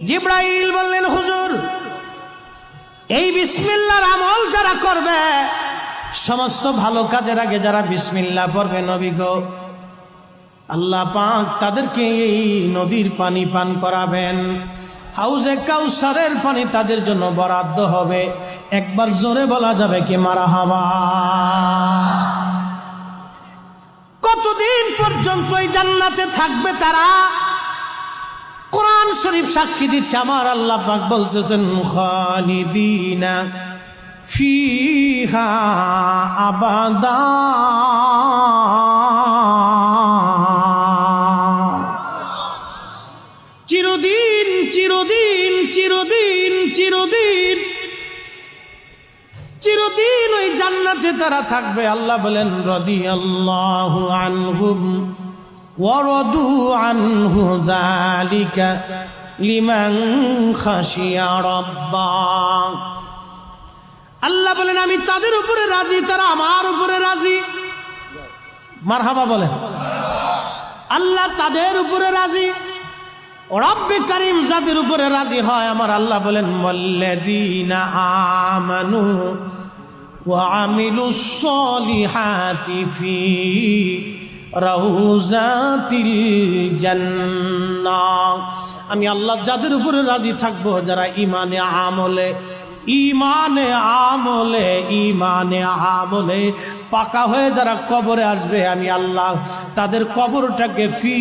জিব্রাইল বললেন, হুজুর, এই বিসমিল্লার আমল যারা করবে, সমস্ত ভালো কাজের আগে যারা বিসমিল্লা পড়বে, নবী গো, আল্লাহ পাক তাদেরকে এই নদীর পানি পান করাবেন। হাউজে কাউসারের পানি তাদের জন্য বরাদ্দ হবে। একবার জোরে বলা যাবে কি মারা হাওয়া? কতদিন পর্যন্ত এই জান্নাতে থাকবে তারা? শরীফ সাক্ষী দিচ্ছে, আমার আল্লাহ পাক বলতেছেন, খালিদিনা ফিহা আবাদা। চিরদিন চিরদিন চিরদিন চিরদিন চিরদিন ওই জান্নাতে তারা থাকবে। আল্লাহ বলেন রদি আল্লাহ আনহুম। ওয়ারদু আনহু যালিকা লিমান খাশিয়া রাব্বা আল্লাহ বলেন আমি তাদের উপরে রাজি তারা আমার উপরে রাজি মারহাবা বলেন আল্লাহ তাদের উপরে রাজি রব্বে করিম যাদের উপরে রাজি হয় আমার আল্লাহ বলেন মল্লাদিনা আমানু وعملوا الصالحات في রাউজাতিল জান্নাহ। আমি আল্লাহ যাদের উপরে রাজি থাকব, যারা ইমানে আমলে ইমানে আমলে ইমানে আমলে পাকা হয়ে যারা কবরে আসবে, আমি আল্লাহ তাদের কবরটাকে ফি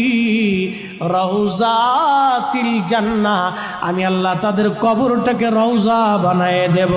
রৌজাতিল জান্না আমি আল্লাহ তাদের কবরটাকে রৌজা বানায় দেব।